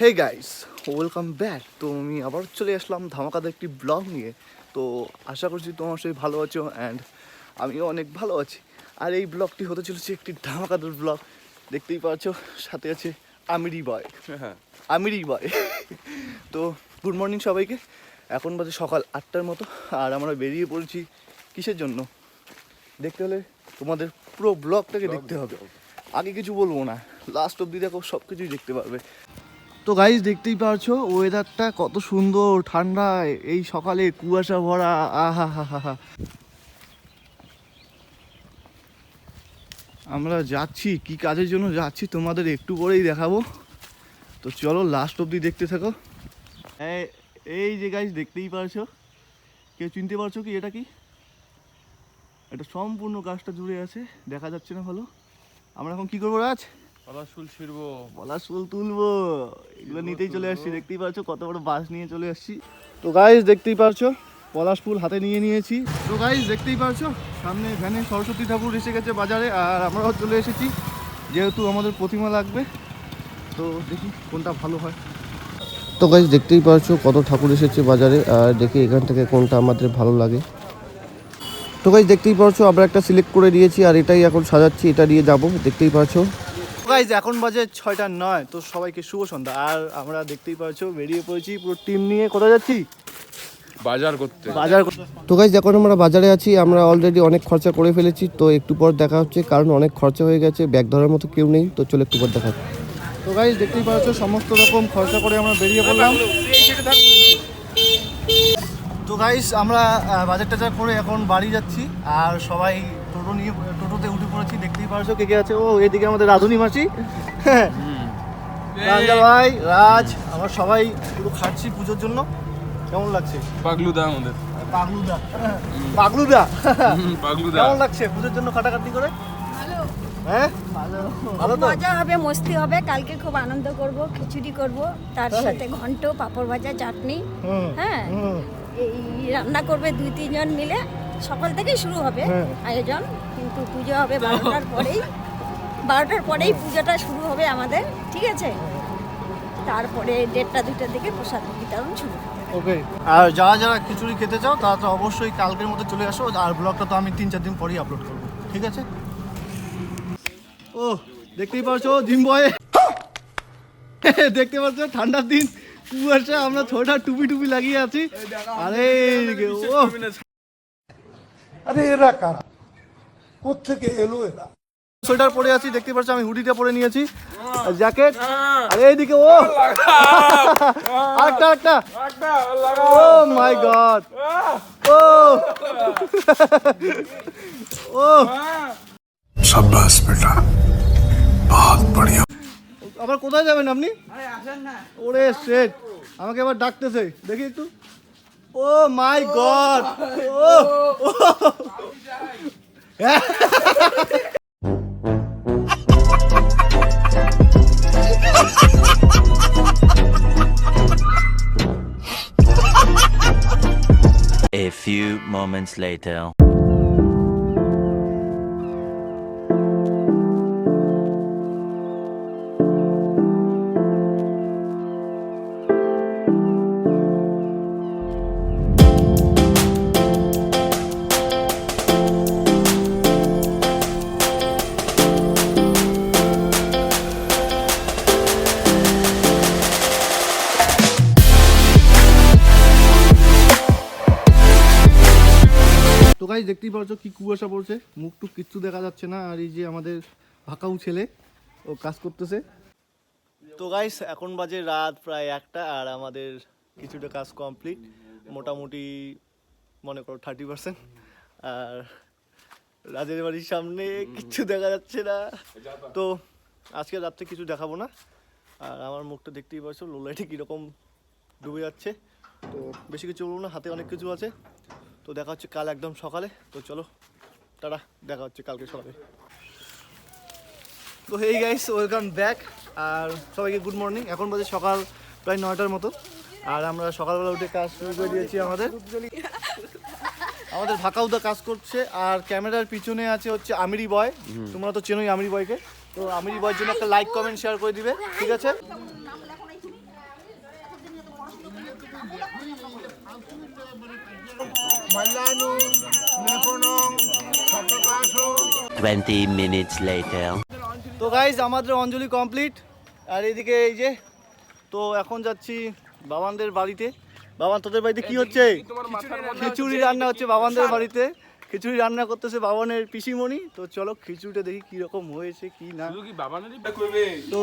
Hey guys welcome back তো আমি আবার চলে আসলাম ধামাকাদার একটি ব্লগ নিয়ে। তো আশা করছি তোমার সবাই ভালো আছো অ্যান্ড আমিও অনেক ভালো আছি। আর এই ব্লগটি হতে চলেছে একটি ধামাকাদার ব্লগ দেখতেই পাচ্ছ সাথে আছে আমিরি বয় হ্যাঁ। আমিরি বয় তো গুড মর্নিং সবাইকে। এখন বাজে সকাল আটটার মতো আর আমরা বেরিয়ে পড়েছি কিসের জন্য? দেখতে হলে তোমাদের পুরো ব্লগটাকে দেখতে হবে। আগে কিছু বলব না। লাস্ট অবধি দেখো সব কিছুই দেখতে পারবে। তো গাইজ দেখতেই পারছ ওয়েদারটা কত সুন্দর ঠান্ডা এই সকালে কুয়াশা ভরা আহা হা হা হা আমরা যাচ্ছি, কি কাজের জন্য যাচ্ছি তোমাদের একটু পরেই দেখাবো। তো চলো লাস্ট অবধি দেখতে থাকো। এই- যে গাইজ দেখতেই পারছ। কেউ চিনতে পারছ কি এটা কি? এটা সম্পূর্ণ গাছটা জুড়ে আছে, দেখা যাচ্ছে না ভালো। আমরা এখন কি করব, রাজ? পলাশ ফুল ছিড়বো। পলাশ ফুল তুলবো। এগুলো নিতেই চলে আসছি দেখতেই পাচ্ছ কত বড় বাস নিয়ে চলে আসছি। তো গাইজ দেখতেই পারছ পলাশ ফুল হাতে নিয়ে নিয়েছি। তো গাইজ দেখতেই পারছ সামনে ভ্যানে সরস্বতী ঠাকুর এসে গেছে বাজারে আর আমরাও চলে এসেছি যেহেতু আমাদের প্রতিমা লাগবে। তো দেখি কোনটা ভালো হয়। তো গাইজ দেখতেই পারছ কত ঠাকুর এসেছে বাজারে আর দেখি এখান থেকে কোনটা আমাদের ভালো লাগে। তো গাইজ দেখতেই পারছ আমরা একটা সিলেক্ট করে দিয়েছি আর এটাই এখন সাজাচ্ছি এটা নিয়ে যাব দেখতেই পারছ। গাইজ এখন বাজে ছয়টা নয় তো সবাইকে শুভ সন্ধ্যা। আর আমরা দেখতেই পারছ বেরিয়ে পড়েছি পুরো টিম নিয়ে। কোথায় যাচ্ছি? বাজার করতে। বাজার তো গাইজ এখন আমরা বাজারে আছি আমরা অলরেডি অনেক খরচা করে ফেলেছি তো একটু পর দেখা হচ্ছে কারণ অনেক খরচা হয়ে গেছে ব্যাগ ধরার মতো কেউ নেই তো চলো একটু পর দেখা হচ্ছে। তো গাইজ দেখতেই পাচ্ছ সমস্ত রকম খরচা করে আমরা বেরিয়ে পড়লাম। তো গাইজ আমরা বাজার টাজার করে এখন বাড়ি যাচ্ছি আর সবাই টোটো নিয়ে টোটোতে উঠে পড়েছি দেখতেই পারছ কে কে আছে? ও এদিকে আমাদের রাধুনি মাসি। হ্যাঁ। রাজা ভাই রাজ আমরা সবাই পুরো খাচ্ছি পুজোর জন্য। কেমন লাগছে? পাগলুদা আমাদের। পাগলুদা। পাগলুদা। পাগলুদা। কেমন লাগছে পুজোর জন্য খাটাখাটি করে? হ্যাঁ? মজা হবে মস্তি হবে। কালকে খুব আনন্দ করব খিচুড়ি করব। তার সাথে ঘন্ট পাঁপড় ভাজা চাটনি। হ্যাঁ। এই রান্না করবে দুই তিনজন মিলে। সকাল থেকেই শুরু হবে হ্যাঁ। আয়োজন কিন্তু পুজো হবে বারোটার পরেই। বারোটার পরেই পুজোটা শুরু হবে আমাদের ঠিক আছে? তারপরে দেড়টা দুইটার দিকে প্রসাদ বিতরণ শুরু। ওকে। আর যারা যারা খিচুড়ি খেতে চাও তারা তো অবশ্যই কালকের মধ্যে চলে আসো আর ব্লগটা তো আমি তিন চার দিন পরেই আপলোড করব ঠিক আছে? ও দেখতেই পাচ্ছ জিম বয়? দেখতে পাচ্ছ ঠান্ডার দিন। কুয়াশা আমরা ছোটা টুপি টুপি লাগিয়ে আছি। আরে ও আরে এরা কারা? কোথেকে এলো এরা? সোয়েটার পরে আছি দেখতে পাচ্ছ আমি হুডিটা পরে নিয়েছি। জ্যাকেট আর এইদিকে ও! আরেকটা একটা ও মাই গড। ও! ও! সাব্বাস বেটা। বহুত বড়িয়া। আবার কোথায় যাবেন আপনি? ওরে শেট আমাকে আবার ডাকতেছে। দেখি একটু। Oh my god oh oh. A few moments later. তো গাইজ দেখতেই পাচ্ছ কি কুয়াশা পড়ছে। মুখ টুক কিচ্ছু দেখা যাচ্ছে না আর এই যে আমাদের ভাকাউ ছেলে ও কাজ করতেছে। তো গাইস এখন বাজে রাত প্রায় একটা আর আমাদের কিছুটা কাজ কমপ্লিট মোটামুটি মনে করো থার্টি পার্সেন্ট আর রাজের বাড়ির সামনে কিচ্ছু দেখা যাচ্ছে না। তো। আজকে রাত্রে কিছু দেখাবো না। আর আমার মুখটা দেখতেই পাচ্ছ লোলাইটে কীরকম ডুবে যাচ্ছে। তো বেশি কিছু বলব না হাতে অনেক কিছু আছে। তো দেখা হচ্ছে কাল একদম সকালে। তো চলো টাটা দেখা হচ্ছে কালকে সকালে। তো হেই গাইস ওয়েলকাম ব্যাক আর সবাইকে গুড মর্নিং এখন বাজে সকাল প্রায় নয়টার মতো। আর আমরা সকালবেলা উঠে কাজ শুরু করে দিয়েছি আমাদের। আমাদের ভাকাউদা কাজ করছে। আর ক্যামেরার পিছনে আছে হচ্ছে আমিরি বয় তোমরা তো চেনোই আমিরি বয়কে তো আমিরি বয়ের জন্য একটা লাইক কমেন্ট শেয়ার করে দিবে। ঠিক আছে? Twenty minutes later. তো গাইজ আমাদের অঞ্জলি কমপ্লিট আর এদিকে এই যে তো এখন যাচ্ছি বাবানদের বাড়িতে। বাবান তোদের বাড়িতে কি হচ্ছে? খিচুড়ি রান্না হচ্ছে বাবানদের বাড়িতে। খিচুড়ি রান্না করতেছে বাবানের পিসিমণি। তো চলো খিচুড়িটা দেখি কি রকম হয়েছে কি না। শুধু কি বাবানেরই করবে। তো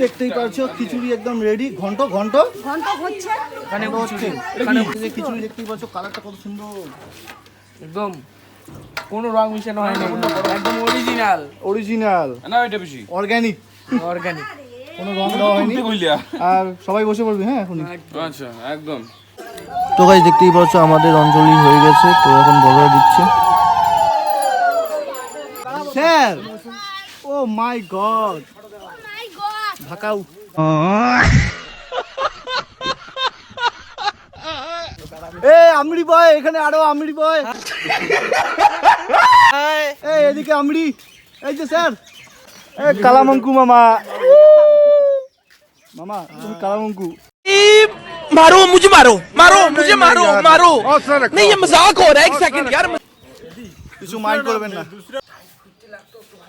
দেখতেই পারছ খিচুড়ি একদম রেডি ঘন্ট ঘন্ট। ঘন্ট হচ্ছে। খিচুড়ি দেখতেই পাচ্ছ কালারটা কত সুন্দর। একদম। কোনো রং মিশানো হয়নি। একদম অরিজিনাল অরিজিনাল না এটা বেশি। অর্গানিক অর্গানিক কোনো রং দেওয়া হয়নি। আর সবাই বসে পড়বি হ্যাঁ এখন আচ্ছা একদম। তো গাইজ দেখতেই পাচ্ছ আমাদের অঞ্জলি হয়ে গেছে। তো এখন বড়রা দিচ্ছে। স্যার ও মাই গড ঢাকাউ এ আমরি বয় এখানে আরো আমরি বয় এই এদিকে আমরি এই যে স্যার এ কালামঙ্কু মামা মামা তুমি কালামঙ্কু मारो मुझे मारो मारो मुझे मारो मारो नहीं ये मजाक हो रहा है एक सेकंड यार কিছু মাইন্ড করবেন না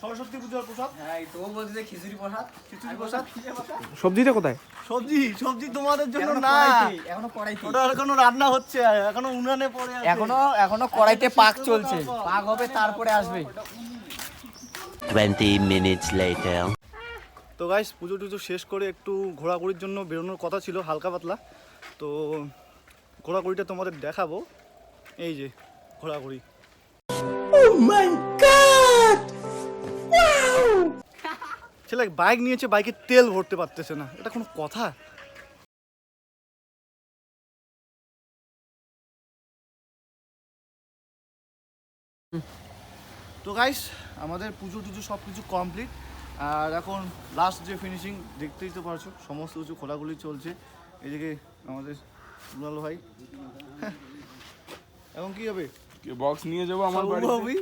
সরস্বতী পূজার প্রসাদ? হ্যাঁ তো বলছে খিচুড়ি প্রসাদ। খিচুড়ি প্রসাদ? সবজিটা কোথায়? সবজি সবজি তোমাদের জন্য না। এখনও কড়াইতে। ওটা এখনও রান্না হচ্ছে এখনও উনানে পড়ে আছে। এখনও এখনও কড়াইতে পাক চলছে। পাক হবে তারপরে আসবে। Twenty minutes later. তো গাইস পুজো টুজো শেষ করে একটু ঘোরাঘুরির জন্য বেরোনোর কথা ছিল হালকা পাতলা। তো ঘোরাঘুরিটা তোমাদের দেখাবো। এই যে ঘোরাঘুরি। ছেলে বাইক নিয়েছে বাইকে তেল ভরতে পারতেছে না। এটা কোনো কথা? তো গাইস আমাদের পুজো টুজো সব কিছু কমপ্লিট আর এখন লাস্ট যে ফিনিশিং দেখতেই তো পারছ সমস্ত কিছু খোলাগুলি চলছে। এদিকে আমাদের ভাই। হ্যাঁ। এখন কি হবে? বক্স নিয়ে যাব আমার হবেই।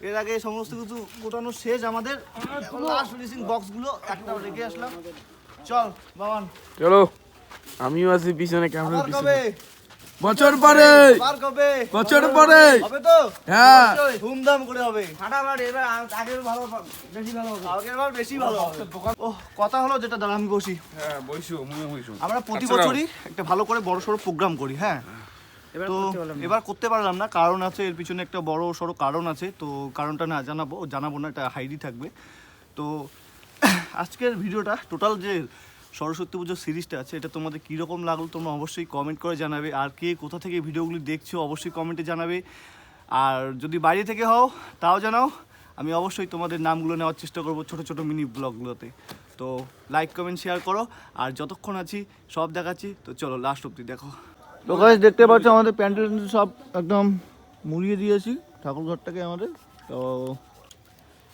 এর আগে সমস্ত কিছু গোটানো শেষ আমাদের। লাস্ট ফিনিশিং বক্সগুলো একটা রেখে আসলাম। চল বাবান। চলো আমিও আছি পিছনে ক্যামেরার কবে? বছর পরে। বছর পরে। হবে তো? হ্যাঁ। ধুমধাম করে হবে। ফাটাফাট এবার আগের ভালো বেশি ভালো হবে। আগের বার বেশি ভালো হবে। ও কথা হলো যেটা দাঁড়া আমি বসি। হ্যাঁ মুয়ে বইসো আমরা প্রতি আচ্ছা, বছরই একটা ভালো করে বড় সড়ো প্রোগ্রাম করি হ্যাঁ? তো এবার করতে পারলাম না কারণ আছে এর পিছনে একটা বড় সড়ো কারণ আছে তো কারণটা না জানাব জানাব না এটা হাইডি থাকবে। তো আজকের ভিডিওটা টোটাল যে সরস্বতী পুজোর সিরিজটা আছে এটা তোমাদের কীরকম লাগল তোমরা অবশ্যই কমেন্ট করে জানাবে আর কে কোথা থেকে ভিডিওগুলি দেখছ অবশ্যই কমেন্টে জানাবে। আর যদি বাইরে থেকে হও তাও জানাও আমি অবশ্যই তোমাদের নামগুলো নেওয়ার চেষ্টা করব ছোটো ছোটো মিনি ব্লগগুলোতে। তো লাইক কমেন্ট শেয়ার করো আর যতক্ষণ আছি সব দেখাচ্ছি তো চলো লাস্ট অব্দি দেখো। তো গাছ দেখতে পাচ্ছ আমাদের প্যান্ডেল সব একদম মুড়িয়ে দিয়েছি ঠাকুর ঘরটাকে আমাদের। তো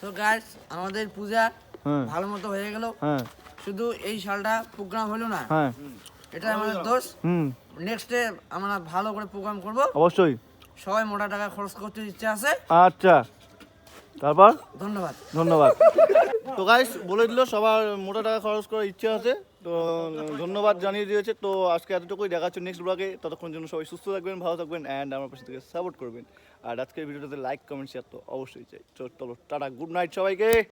তো গাইস আমাদের পূজা হ্যাঁ। ভালো মতো হয়ে গেল। হ্যাঁ। শুধু এই সালটা প্রোগ্রাম হলো না। হ্যাঁ। এটা আমাদের দোষ। হুম। নেক্সটে আমরা ভালো করে প্রোগ্রাম করব। অবশ্যই। সবাই মোটা টাকা খরচ করতে ইচ্ছে আছে। আচ্ছা। তারপর? ধন্যবাদ। ধন্যবাদ। তো গাইস বলে দিল সবার মোটা টাকা খরচ করার ইচ্ছে আছে। তো ধন্যবাদ জানিয়ে দিয়েছে। তো আজকে এতটুকুই। দেখাচ্ছি নেক্সট ব্লগে ততক্ষণ জন্য সবাই সুস্থ থাকবেন ভালো থাকবেন অ্যান্ড আমার পাশে থেকে সাপোর্ট করবেন। আর আজকের ভিডিওটাতে লাইক কমেন্ট শেয়ার তো অবশ্যই চাই। চলো টাটা গুড নাইট সবাইকে।